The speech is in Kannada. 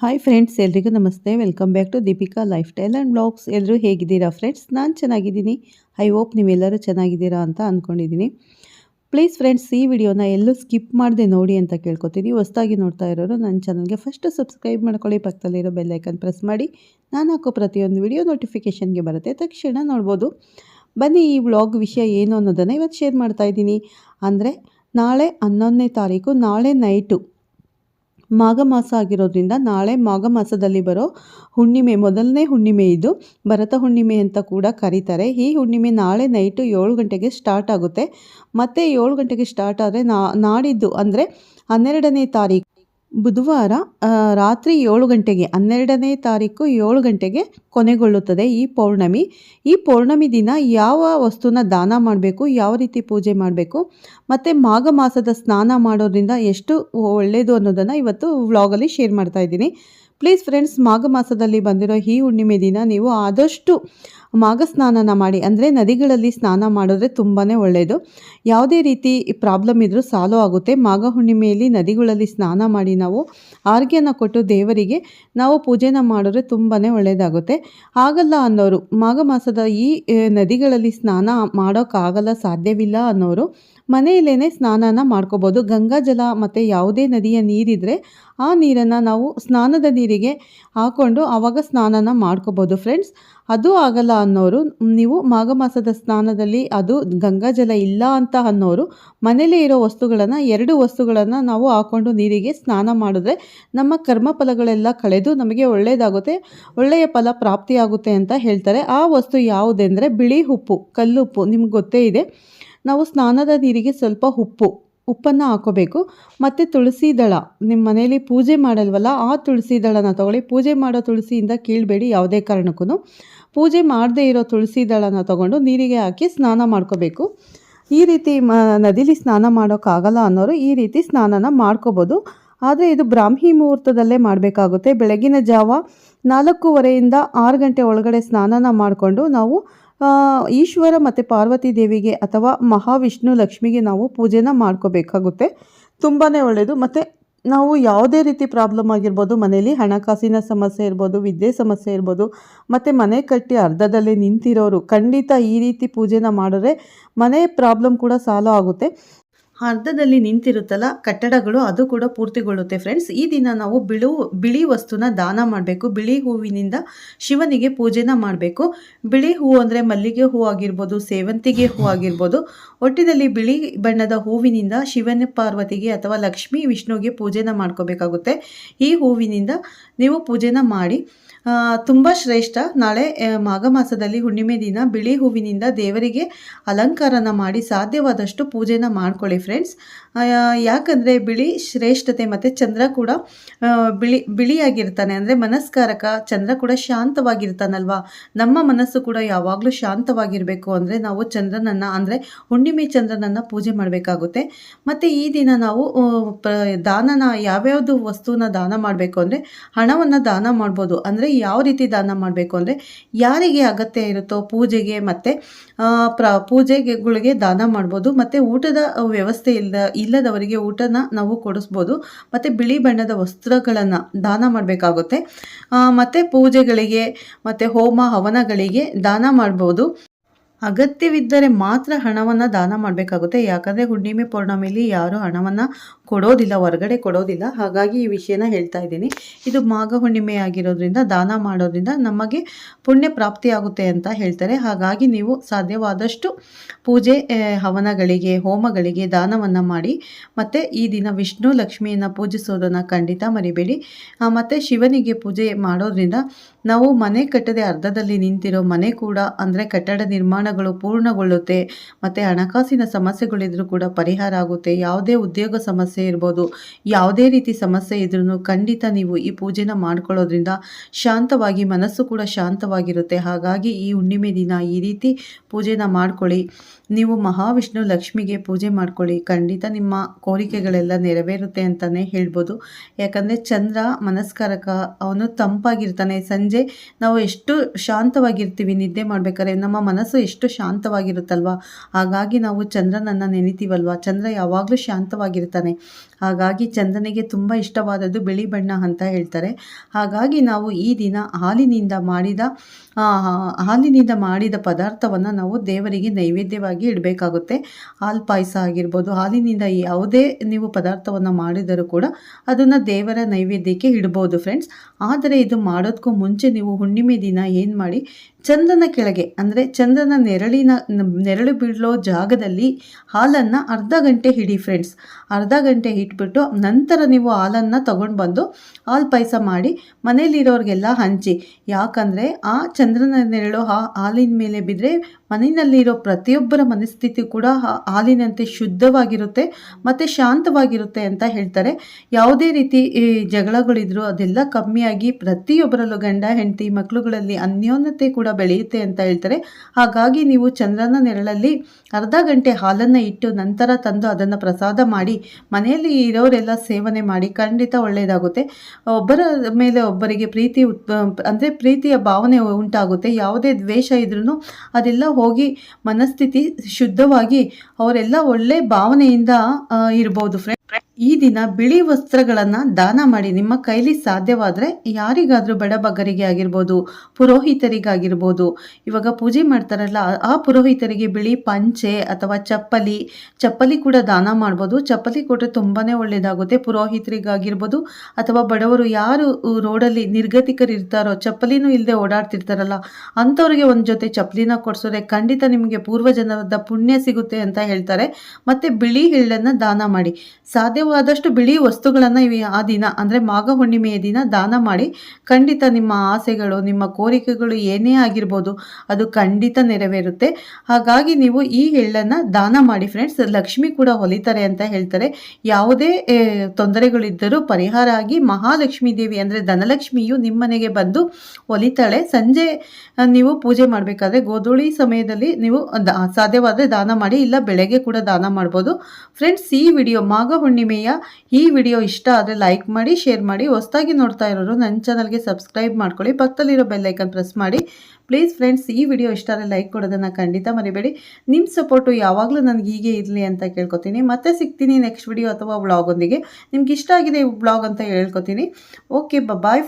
ಹಾಯ್ ಫ್ರೆಂಡ್ಸ್ ಎಲ್ರಿಗೂ ನಮಸ್ತೆ. Welcome back to Deepika lifestyle and blogs ಎಲ್ಲರೂ ಹೇಗಿದ್ದೀರಾ ಫ್ರೆಂಡ್ಸ್ ನಾನು ಚೆನ್ನಾಗಿದ್ದೀನಿ. ಐ ಹೋಪ್ ನೀವೆಲ್ಲರೂ ಚೆನ್ನಾಗಿದ್ದೀರಾ ಅಂತ ಅಂದ್ಕೊಂಡಿದ್ದೀನಿ ಪ್ಲೀಸ್ ಫ್ರೆಂಡ್ಸ್ ಈ ವಿಡಿಯೋನ ಎಲ್ಲೂ ಸ್ಕಿಪ್ ಮಾಡದೆ ನೋಡಿ ಅಂತ ಕೇಳ್ಕೊತೀನಿ. ಹೊಸ್ದಾಗಿ ನೋಡ್ತಾ ಇರೋರು ನನ್ನ ಚಾನಲ್ಗೆ ಫಸ್ಟ್ ಸಬ್ಸ್ಕ್ರೈಬ್ ಮಾಡ್ಕೊಳ್ಳಿ. ಪಕ್ಕದಲ್ಲಿರೋ ಬೆಲ್ಲೈಕನ್ ಪ್ರೆಸ್ ಮಾಡಿ. ನಾನು ಹಾಕೋ ಪ್ರತಿಯೊಂದು ವಿಡಿಯೋ ನೋಟಿಫಿಕೇಷನ್ಗೆ ಬರುತ್ತೆ. ತಕ್ಷಣ ನೋಡ್ಬೋದು. ಬನ್ನಿ, ಈ ವ್ಲಾಗ್ ವಿಷಯ ಏನು ಅನ್ನೋದನ್ನು ಇವತ್ತು ಶೇರ್ ಮಾಡ್ತಾ ಇದ್ದೀನಿ. ಅಂದರೆ ನಾಳೆ ಹನ್ನೊಂದನೇ ತಾರೀಕು, ನಾಳೆ ನೈಟು ಮಾಘ ಮಾಸ ಆಗಿರೋದ್ರಿಂದ ನಾಳೆ ಮಾಘ ಮಾಸದಲ್ಲಿ ಬರೋ ಹುಣ್ಣಿಮೆ, ಮೊದಲನೇ ಹುಣ್ಣಿಮೆ ಇದು. ಭರತ ಹುಣ್ಣಿಮೆ ಅಂತ ಕೂಡ ಕರೀತಾರೆ. ಈ ಹುಣ್ಣಿಮೆ ನಾಳೆ ನೈಟು ಏಳು ಗಂಟೆಗೆ ಸ್ಟಾರ್ಟ್ ಆಗುತ್ತೆ. ಮತ್ತು ಏಳು ಗಂಟೆಗೆ ಸ್ಟಾರ್ಟ್ ಆದರೆ ನಾಡಿದ್ದು ಅಂದರೆ ಹನ್ನೆರಡನೇ ತಾರೀಕು. ಬುಧವಾರ ರಾತ್ರಿ ಏಳು ಗಂಟೆಗೆ, ಹನ್ನೆರಡನೇ ತಾರೀಕು ಏಳು ಗಂಟೆಗೆ ಕೊನೆಗೊಳ್ಳುತ್ತದೆ ಈ ಪೌರ್ಣಮಿ. ಈ ಪೌರ್ಣಮಿ ದಿನ ಯಾವ ವಸ್ತುನ ದಾನ ಮಾಡಬೇಕು, ಯಾವ ರೀತಿ ಪೂಜೆ ಮಾಡಬೇಕು, ಮತ್ತು ಮಾಘ ಮಾಸದ ಸ್ನಾನ ಮಾಡೋದ್ರಿಂದ ಎಷ್ಟು ಒಳ್ಳೆಯದು ಅನ್ನೋದನ್ನು ಇವತ್ತು ವ್ಲಾಗಲ್ಲಿ ಶೇರ್ ಮಾಡ್ತಾ ಇದ್ದೀನಿ. ಪ್ಲೀಸ್ ಫ್ರೆಂಡ್ಸ್ ಮಾಘ ಮಾಸದಲ್ಲಿ ಬಂದಿರೋ ಈ ಹುಣ್ಣಿಮೆ ದಿನ ನೀವು ಆದಷ್ಟು ಮಾಘ ಸ್ನಾನನ ಮಾಡಿ, ಅಂದರೆ ನದಿಗಳಲ್ಲಿ ಸ್ನಾನ ಮಾಡಿದ್ರೆ ತುಂಬಾ ಒಳ್ಳೆಯದು ಯಾವುದೇ ರೀತಿ ಪ್ರಾಬ್ಲಮ್ ಇದ್ದರೂ ಸಾಲ್ವ್ ಆಗುತ್ತೆ. ಮಾಘ ಹುಣ್ಣಿಮೆಯಲ್ಲಿ ನದಿಗಳಲ್ಲಿ ಸ್ನಾನ ಮಾಡಿ ನಾವು ಆರ್ಗ್ಯನ ಕೊಟ್ಟು ದೇವರಿಗೆ ನಾವು ಪೂಜೆನ ಮಾಡಿದ್ರೆ ತುಂಬಾ ಒಳ್ಳೆಯದಾಗುತ್ತೆ ಆಗಲ್ಲ ಅನ್ನೋರು, ಮಾಘ ಮಾಸದ ಈ ನದಿಗಳಲ್ಲಿ ಸ್ನಾನ ಮಾಡೋಕ್ಕಾಗಲ್ಲ, ಸಾಧ್ಯವಿಲ್ಲ ಅನ್ನೋರು ಮನೆಯಲ್ಲೇ ಸ್ನಾನನ ಮಾಡ್ಕೋಬೋದು. ಗಂಗಾ ಜಲ ಮತ್ತು ಯಾವುದೇ ನದಿಯ ನೀರಿದ್ರೆ ಆ ನೀರನ್ನು ನಾವು ಸ್ನಾನದ ನೀರಿಗೆ ಹಾಕ್ಕೊಂಡು ಆವಾಗ ಸ್ನಾನನ ಮಾಡ್ಕೋಬೋದು ಫ್ರೆಂಡ್ಸ್ ಅದು ಆಗಲ್ಲ ಅನ್ನೋರು, ನೀವು ಮಾಘ ಮಾಸದ ಸ್ನಾನದಲ್ಲಿ ಅದು ಗಂಗಾಜಲ ಇಲ್ಲ ಅಂತ ಅನ್ನೋರು ಮನೆಯಲ್ಲೇ ಇರೋ ವಸ್ತುಗಳನ್ನು, ಎರಡು ವಸ್ತುಗಳನ್ನು ನಾವು ಹಾಕ್ಕೊಂಡು ನೀರಿಗೆ ಸ್ನಾನ ಮಾಡಿದ್ರೆ ನಮ್ಮ ಕರ್ಮ ಫಲಗಳೆಲ್ಲ ಕಳೆದು ನಮಗೆ ಒಳ್ಳೆಯದಾಗುತ್ತೆ ಒಳ್ಳೆಯ ಫಲ ಪ್ರಾಪ್ತಿಯಾಗುತ್ತೆ ಅಂತ ಹೇಳ್ತಾರೆ. ಆ ವಸ್ತು ಯಾವುದೆಂದರೆ ಬಿಳಿ ಉಪ್ಪು, ಕಲ್ಲುಪ್ಪು, ನಿಮ್ಗೆ ಗೊತ್ತೇ ಇದೆ. ನಾವು ಸ್ನಾನದ ನೀರಿಗೆ ಸ್ವಲ್ಪ ಉಪ್ಪು. ಉಪ್ಪನ್ನು ಹಾಕೋಬೇಕು. ಮತ್ತು ತುಳಸಿ ದಳ ನಿಮ್ಮ ಮನೇಲಿ ಪೂಜೆ ಮಾಡಲ್ವಲ್ಲ, ಆ ತುಳಸಿ ದಳನ ತಗೊಳ್ಳಿ. ಪೂಜೆ ಮಾಡೋ ತುಳಸಿಯಿಂದ ಕೀಳಬೇಡಿ ಯಾವುದೇ ಕಾರಣಕ್ಕೂ ಪೂಜೆ ಮಾಡದೇ ಇರೋ ತುಳಸಿ ದಳನ ತೊಗೊಂಡು ನೀರಿಗೆ ಹಾಕಿ ಸ್ನಾನ ಮಾಡ್ಕೋಬೇಕು. ಈ ರೀತಿ ಮ, ನದಿಲಿ ಸ್ನಾನ ಮಾಡೋಕ್ಕಾಗಲ್ಲ ಅನ್ನೋರು ಈ ರೀತಿ ಸ್ನಾನನ ಮಾಡ್ಕೋಬೋದು. ಆದರೆ ಇದು ಬ್ರಾಹ್ಮಿ ಮುಹೂರ್ತದಲ್ಲೇ ಮಾಡಬೇಕಾಗುತ್ತೆ. ಬೆಳಗಿನ ಜಾವ ನಾಲ್ಕೂವರೆಯಿಂದ ಆರು ಗಂಟೆ ಒಳಗಡೆ ಸ್ನಾನನ ಮಾಡಿಕೊಂಡು ನಾವು ಈಶ್ವರ ಮತ್ತು ಪಾರ್ವತಿ ದೇವಿಗೆ ಅಥವಾ ಮಹಾವಿಷ್ಣು ಲಕ್ಷ್ಮಿಗೆ ನಾವು ಪೂಜೆನ ಮಾಡ್ಕೋಬೇಕಾಗುತ್ತೆ. ತುಂಬಾ ಒಳ್ಳೆಯದು ಮತ್ತು ನಾವು ಯಾವುದೇ ರೀತಿ ಪ್ರಾಬ್ಲಮ್ ಆಗಿರ್ಬೋದು ಮನೇಲಿ ಹಣಕಾಸಿನ ಸಮಸ್ಯೆ ಇರ್ಬೋದು, ವಿದ್ಯೆ ಸಮಸ್ಯೆ ಇರ್ಬೋದು, ಮತ್ತು ಮನೆ ಕಟ್ಟಿ ಅರ್ಧದಲ್ಲೇ ನಿಂತಿರೋರು ಖಂಡಿತ ಈ ರೀತಿ ಪೂಜೆನ ಮಾಡಿದ್ರೆ ಮನೆ ಪ್ರಾಬ್ಲಮ್ ಕೂಡ ಸಾಲ್ವ್ ಆಗುತ್ತೆ. ಅರ್ಧದಲ್ಲಿ ನಿಂತಿರುತ್ತಲ್ಲ, ಕಟ್ಟಡಗಳು ಅದು ಕೂಡ ಪೂರ್ತಿಗೊಳ್ಳುತ್ತೆ ಫ್ರೆಂಡ್ಸ್ ಈ ದಿನ ನಾವು ಬಿಳು, ಬಿಳಿ ವಸ್ತುನ ದಾನ ಮಾಡಬೇಕು. ಬಿಳಿ ಹೂವಿನಿಂದ ಶಿವನಿಗೆ ಪೂಜೆನ ಮಾಡಬೇಕು. ಬಿಳಿ ಹೂವು ಅಂದರೆ ಮಲ್ಲಿಗೆ ಹೂ ಆಗಿರ್ಬೋದು, ಸೇವಂತಿಗೆ ಹೂ ಆಗಿರ್ಬೋದು. ಒಟ್ಟಿನಲ್ಲಿ ಬಿಳಿ ಬಣ್ಣದ ಹೂವಿನಿಂದ ಶಿವನ ಪಾರ್ವತಿಗೆ ಅಥವಾ ಲಕ್ಷ್ಮೀ ವಿಷ್ಣುವಿಗೆ ಪೂಜೆನ ಮಾಡ್ಕೋಬೇಕಾಗುತ್ತೆ. ಈ ಹೂವಿನಿಂದ ನೀವು ಪೂಜೆನ ಮಾಡಿ ತುಂಬ ಶ್ರೇಷ್ಠ. ನಾಳೆ ಮಾಘ ಮಾಸದಲ್ಲಿ ಹುಣ್ಣಿಮೆ ದಿನ. ಬಿಳಿ ಹೂವಿನಿಂದ ದೇವರಿಗೆ ಅಲಂಕಾರನ ಮಾಡಿ ಸಾಧ್ಯವಾದಷ್ಟು ಪೂಜೆನ ಮಾಡ್ಕೊಳ್ಳಿ ಫ್ರೆಂಡ್ಸ್. ಯಾಕಂದರೆ ಬಿಳಿ ಶ್ರೇಷ್ಠತೆ ಮತ್ತು ಚಂದ್ರ ಕೂಡ ಬಿಳಿ, ಬಿಳಿಯಾಗಿರ್ತಾನೆ. ಅಂದರೆ ಮನಸ್ಕಾರಕ ಚಂದ್ರ ಕೂಡ ಶಾಂತವಾಗಿರ್ತಾನಲ್ವಾ? ನಮ್ಮ ಮನಸ್ಸು ಕೂಡ ಯಾವಾಗಲೂ ಶಾಂತವಾಗಿರಬೇಕು ಅಂದರೆ ನಾವು ಚಂದ್ರನನ್ನು, ಅಂದರೆ ಹುಣ್ಣಿಮೆ ಚಂದ್ರನನ್ನು ಪೂಜೆ ಮಾಡಬೇಕಾಗುತ್ತೆ. ಮತ್ತು ಈ ದಿನ ನಾವು ದಾನನ, ಯಾವ್ಯಾವುದು ವಸ್ತುನ ದಾನ ಮಾಡಬೇಕು ಅಂದರೆ ಹಣವನ್ನು ದಾನ ಮಾಡ್ಬೋದು. ಅಂದರೆ ಯಾವ ರೀತಿ ದಾನ ಮಾಡಬೇಕು ಅಂದರೆ ಯಾರಿಗೆ ಅಗತ್ಯ ಇರುತ್ತೋ ಪೂಜೆಗೆ ಮತ್ತು ಪ್ರ ಪೂಜೆಗಳಿಗೆ ದಾನ ಮಾಡ್ಬೋದು. ಮತ್ತು ಊಟದ ವ್ಯವಸ್ಥೆ ಇಲ್ಲದ ಇಲ್ಲದವರಿಗೆ ಊಟನ ನಾವು ಕೊಡಿಸ್ಬೋದು. ಮತ್ತು ಬಿಳಿ ಬಣ್ಣದ ವಸ್ತ್ರಗಳನ್ನು ದಾನ ಮಾಡಬೇಕಾಗುತ್ತೆ. ಮತ್ತು ಪೂಜೆಗಳಿಗೆ, ಮತ್ತು ಹೋಮ ಹವನಗಳಿಗೆ ದಾನ ಮಾಡ್ಬೋದು. ಅಗತ್ಯವಿದ್ದರೆ ಮಾತ್ರ ಹಣವನ್ನು ದಾನ ಮಾಡಬೇಕಾಗುತ್ತೆ. ಯಾಕಂದರೆ ಹುಣ್ಣಿಮೆ ಪೌರ್ಣಮಿಲಿ ಯಾರು ಹಣವನ್ನು ಕೊಡೋದಿಲ್ಲ, ಹೊರಗಡೆ ಕೊಡೋದಿಲ್ಲ. ಹಾಗಾಗಿ ಈ ವಿಷಯನ ಹೇಳ್ತಾ ಇದ್ದೀನಿ. ಇದು ಮಾಘ ಹುಣ್ಣಿಮೆ ಆಗಿರೋದ್ರಿಂದ, ದಾನ ಮಾಡೋದ್ರಿಂದ ನಮಗೆ ಪುಣ್ಯ ಪ್ರಾಪ್ತಿಯಾಗುತ್ತೆ ಅಂತ ಹೇಳ್ತಾರೆ. ಹಾಗಾಗಿ ನೀವು ಸಾಧ್ಯವಾದಷ್ಟು ಪೂಜೆ ಹವನಗಳಿಗೆ, ಹೋಮಗಳಿಗೆ ದಾನವನ್ನು ಮಾಡಿ, ಮತ್ತು ಈ ದಿನ ವಿಷ್ಣು ಲಕ್ಷ್ಮಿಯನ್ನು ಪೂಜಿಸೋದನ್ನು ಖಂಡಿತ ಮರಿಬೇಡಿ. ಮತ್ತು ಶಿವನಿಗೆ ಪೂಜೆ ಮಾಡೋದ್ರಿಂದ ನಾವು ಮನೆ ಕಟ್ಟದೆ ಅರ್ಧದಲ್ಲಿ ನಿಂತಿರೋ ಮನೆ ಕೂಡ, ಅಂದರೆ ಕಟ್ಟಡ ನಿರ್ಮಾಣಗಳು ಪೂರ್ಣಗೊಳ್ಳುತ್ತೆ, ಮತ್ತು ಹಣಕಾಸಿನ ಸಮಸ್ಯೆಗಳಿದ್ರೂ ಕೂಡ ಪರಿಹಾರ ಆಗುತ್ತೆ, ಯಾವುದೇ ಉದ್ಯೋಗ ಸಮಸ್ಯೆ ಇರ್ಬೋದು. ಯಾವುದೇ ರೀತಿ ಸಮಸ್ಯೆ ಇದ್ರೂ ಖಂಡಿತ ನೀವು ಈ ಪೂಜೆನ ಮಾಡ್ಕೊಳ್ಳೋದ್ರಿಂದ ಶಾಂತವಾಗಿ ಮನಸ್ಸು ಕೂಡ ಶಾಂತವಾಗಿರುತ್ತೆ. ಹಾಗಾಗಿ ಈ ಹುಣ್ಣಿಮೆ ದಿನ ಈ ರೀತಿ ಪೂಜೆನ ಮಾಡ್ಕೊಳ್ಳಿ. ನೀವು ಮಹಾವಿಷ್ಣು ಲಕ್ಷ್ಮಿಗೆ ಪೂಜೆ ಮಾಡ್ಕೊಳ್ಳಿ. ಖಂಡಿತ ನಿಮ್ಮ ಕೋರಿಕೆಗಳೆಲ್ಲ ನೆರವೇರುತ್ತೆ ಅಂತಲೇ ಹೇಳ್ಬೋದು. ಯಾಕಂದರೆ ಚಂದ್ರ ಮನಸ್ಕಾರಕ ಅವನು ತಂಪಾಗಿರ್ತಾನೆ. ಸಂಜೆ ನಾವು ಎಷ್ಟು ಶಾಂತವಾಗಿರ್ತೀವಿ, ನಿದ್ದೆ ಮಾಡಬೇಕಾದ್ರೆ ನಮ್ಮ ಮನಸ್ಸು ಎಷ್ಟು ಶಾಂತವಾಗಿರುತ್ತಲ್ವ? ಹಾಗಾಗಿ ನಾವು ಚಂದ್ರನನ್ನು ನೆನಿತೀವಲ್ವ? ಚಂದ್ರ ಯಾವಾಗಲೂ ಶಾಂತವಾಗಿರ್ತಾನೆ. ಹಾಗಾಗಿ ಚಂದನಿಗೆ ತುಂಬ ಇಷ್ಟವಾದದ್ದು ಬಿಳಿ ಬಣ್ಣ ಅಂತ ಹೇಳ್ತಾರೆ. ಹಾಗಾಗಿ ನಾವು ಈ ದಿನ ಹಾಲಿನಿಂದ ಮಾಡಿದ ಹಾಲಿನಿಂದ ಮಾಡಿದ ಪದಾರ್ಥವನ್ನು ನಾವು ದೇವರಿಗೆ ನೈವೇದ್ಯವಾಗಿ ಇಡಬೇಕಾಗುತ್ತೆ. ಹಾಲು ಪಾಯಸ ಆಗಿರ್ಬೋದು, ಹಾಲಿನಿಂದ ಯಾವುದೇ ನೀವು ಪದಾರ್ಥವನ್ನು ಮಾಡಿದರೂ ಕೂಡ ಅದನ್ನು ದೇವರ ನೈವೇದ್ಯಕ್ಕೆ ಇಡ್ಬೋದು ಫ್ರೆಂಡ್ಸ್ ಆದರೆ ಇದು ಮಾಡೋದಕ್ಕೂ ಮುಂಚೆ ನೀವು ಹುಣ್ಣಿಮೆ ದಿನ ಏನು ಮಾಡಿ ಚಂದ್ರನ ಕೆಳಗೆ, ಅಂದರೆ ಚಂದ್ರನ ನೆರಳಿನ, ನೆರಳು ಬೀಳೋ ಜಾಗದಲ್ಲಿ ಹಾಲನ್ನು ಅರ್ಧ ಗಂಟೆ ಹಿಡಿ ಫ್ರೆಂಡ್ಸ್ ಅರ್ಧ ಗಂಟೆ ಇಟ್ಬಿಟ್ಟು ನಂತರ ನೀವು ಹಾಲನ್ನು ತಗೊಂಡು ಬಂದು ಹಾಲು ಪಾಯಸ ಮಾಡಿ ಮನೆಯಲ್ಲಿರೋರಿಗೆಲ್ಲ ಹಂಚಿ. ಯಾಕಂದರೆ ಆ ಚಂದ್ರನ ನೆರಳು ಆ ಹಾಲಿನ ಮೇಲೆ ಬಿದ್ದರೆ ಮನೆಯಲ್ಲಿರೋ ಪ್ರತಿಯೊಬ್ಬರ ಮನಸ್ಥಿತಿ ಕೂಡ ಹಾಲಿನಂತೆ ಶುದ್ಧವಾಗಿರುತ್ತೆ ಮತ್ತು ಶಾಂತವಾಗಿರುತ್ತೆ ಅಂತ ಹೇಳ್ತಾರೆ. ಯಾವುದೇ ರೀತಿ ಜಗಳಗಳಿದ್ರು ಅದೆಲ್ಲ ಕಮ್ಮಿಯಾಗಿ ಪ್ರತಿಯೊಬ್ಬರಲ್ಲೂ ಗಂಡ, ಹೆಂಡತಿ ಮಕ್ಕಳುಗಳಲ್ಲಿ ಅನ್ಯೋನ್ಯತೆ ಕೂಡ ಬೆಳೆಯುತ್ತೆ ಅಂತ ಹೇಳ್ತಾರೆ. ಹಾಗಾಗಿ ನೀವು ಚಂದ್ರನ ನೆರಳಲ್ಲಿ ಅರ್ಧ ಗಂಟೆ ಹಾಲನ್ನು ಇಟ್ಟು ನಂತರ ತಂದು ಅದನ್ನು ಪ್ರಸಾದ ಮಾಡಿ, ಮನೆಯಲ್ಲಿ ಇರೋರೆಲ್ಲ ಸೇವನೆ ಮಾಡಿ ಖಂಡಿತ ಒಳ್ಳೆಯದಾಗುತ್ತೆ ಒಬ್ಬರ ಮೇಲೆ ಒಬ್ಬರಿಗೆ ಪ್ರೀತಿ ಉತ್ ಅಂದರೆ ಪ್ರೀತಿಯ ಭಾವನೆ ಉಂಟಾಗುತ್ತೆ. ಯಾವುದೇ ದ್ವೇಷ ಇದ್ರೂ ಅದೆಲ್ಲ ಹೋಗಿ ಮನಸ್ಥಿತಿ ಶುದ್ಧವಾಗಿ ಅವರೆಲ್ಲ ಒಳ್ಳೆ ಭಾವನೆಯಿಂದ ಇರ್ಬೋದು. ಫ್ರೆಂಡ್ ಈ ದಿನ ಬಿಳಿ ವಸ್ತ್ರಗಳನ್ನು ದಾನ ಮಾಡಿ ನಿಮ್ಮ ಕೈಲಿ ಸಾಧ್ಯವಾದರೆ ಯಾರಿಗಾದರೂ ಬಡಬಗ್ಗರಿಗೆ ಆಗಿರ್ಬೋದು, ಪುರೋಹಿತರಿಗಾಗಿರ್ಬೋದು. ಇವಾಗ ಪೂಜೆ ಮಾಡ್ತಾರಲ್ಲ, ಆ- ಪುರೋಹಿತರಿಗೆ ಬಿಳಿ ಪಂಚೆ ಅಥವಾ ಚಪ್ಪಲಿ ಚಪ್ಪಲಿ ಕೂಡ ದಾನ ಮಾಡ್ಬೋದು. ಚಪ್ಪಲಿ ಕೊಟ್ಟರೆ ತುಂಬಾ ಒಳ್ಳೆಯದಾಗುತ್ತೆ ಪುರೋಹಿತರಿಗಾಗಿರ್ಬೋದು ಅಥವಾ ಬಡವರು ಯಾರು ರೋಡಲ್ಲಿ ನಿರ್ಗತಿಕರು ಇರ್ತಾರೋ ಚಪ್ಪಲಿನೂ ಇಲ್ಲದೆ ಓಡಾಡ್ತಿರ್ತಾರಲ್ಲ, ಅಂಥವ್ರಿಗೆ ಒಂದು ಜೊತೆ ಚಪ್ಪಲಿನ ಕೊಡಿಸಿದ್ರೆ ಖಂಡಿತ ನಿಮಗೆ ಪೂರ್ವಜನದ ಪುಣ್ಯ ಸಿಗುತ್ತೆ ಅಂತ ಹೇಳ್ತಾರೆ. ಮತ್ತು ಬಿಳಿ ಹಿಳ್ಳನ್ನು ದಾನ ಮಾಡಿ. ಸಾಧ್ಯವಾದಷ್ಟು ಬಿಳಿ ವಸ್ತುಗಳನ್ನು ಆ ದಿನ, ಅಂದರೆ ಮಾಘ ಹುಣ್ಣಿಮೆಯ ದಿನ ದಾನ ಮಾಡಿ ಖಂಡಿತ ನಿಮ್ಮ ಆಸೆಗಳು, ನಿಮ್ಮ ಕೋರಿಕೆಗಳು ಏನೇ ಆಗಿರ್ಬೋದು ಅದು ಖಂಡಿತ ನೆರವೇರುತ್ತೆ. ಹಾಗಾಗಿ ನೀವು ಈ ಎಳ್ಳನ್ನು ದಾನ ಮಾಡಿ ಫ್ರೆಂಡ್ಸ್ ಲಕ್ಷ್ಮಿ ಕೂಡ ಹೊಲಿತಾರೆ ಅಂತ ಹೇಳ್ತಾರೆ. ಯಾವುದೇ ತೊಂದರೆಗಳಿದ್ದರೂ ಪರಿಹಾರ ಆಗಿ ಮಹಾಲಕ್ಷ್ಮೀ ದೇವಿ ಅಂದರೆ ಧನಲಕ್ಷ್ಮಿಯು ನಿಮ್ಮನೆಗೆ ಬಂದು ಹೊಲಿತಾಳೆ. ಸಂಜೆ ನೀವು ಪೂಜೆ ಮಾಡಬೇಕಾದ್ರೆ ಗೋಧೂಳಿ ಸಮಯದಲ್ಲಿ ನೀವು ಸಾಧ್ಯವಾದರೆ ದಾನ ಮಾಡಿ, ಇಲ್ಲ ಬೆಳಗ್ಗೆ ಕೂಡ ದಾನ ಮಾಡ್ಬೋದು. ಫ್ರೆಂಡ್ಸ್ ಈ ವಿಡಿಯೋ ಮಾಘ ಹುಣ್ಣಿಮೆಯ ಈ ವಿಡಿಯೋ ಇಷ್ಟ ಆದರೆ ಲೈಕ್ ಮಾಡಿ ಶೇರ್ ಮಾಡಿ, ಹೊಸದಾಗಿ ನೋಡ್ತಾ ಇರೋರು ನನ್ನ ಚಾನಲ್ಗೆ ಸಬ್ಸ್ಕ್ರೈಬ್ ಮಾಡ್ಕೊಳ್ಳಿ. ಪಕ್ಕದಲ್ಲಿರೋ ಬೆಲ್ಲೈಕನ್ ಪ್ರೆಸ್ ಮಾಡಿ. ಪ್ಲೀಸ್ ಫ್ರೆಂಡ್ಸ್ ಈ ವಿಡಿಯೋ ಇಷ್ಟ ಆದರೆ ಲೈಕ್ ಕೊಡೋದನ್ನು ಖಂಡಿತ ಮರಿಬೇಡಿ. ನಿಮ್ಮ ಸಪೋರ್ಟು ಯಾವಾಗಲೂ ನನಗೆ ಹೀಗೆ ಇರಲಿ ಅಂತ ಕೇಳ್ಕೊತೀನಿ. ಮತ್ತೆ ಸಿಗ್ತೀನಿ ನೆಕ್ಸ್ಟ್ ವಿಡಿಯೋ ಅಥವಾ ವ್ಲಾಗೊಂದಿಗೆ ನಿಮ್ಗೆ ಇಷ್ಟ ಆಗಿದೆ ವ್ಲಾಗ್ ಅಂತ ಹೇಳ್ಕೊತೀನಿ. Okay bye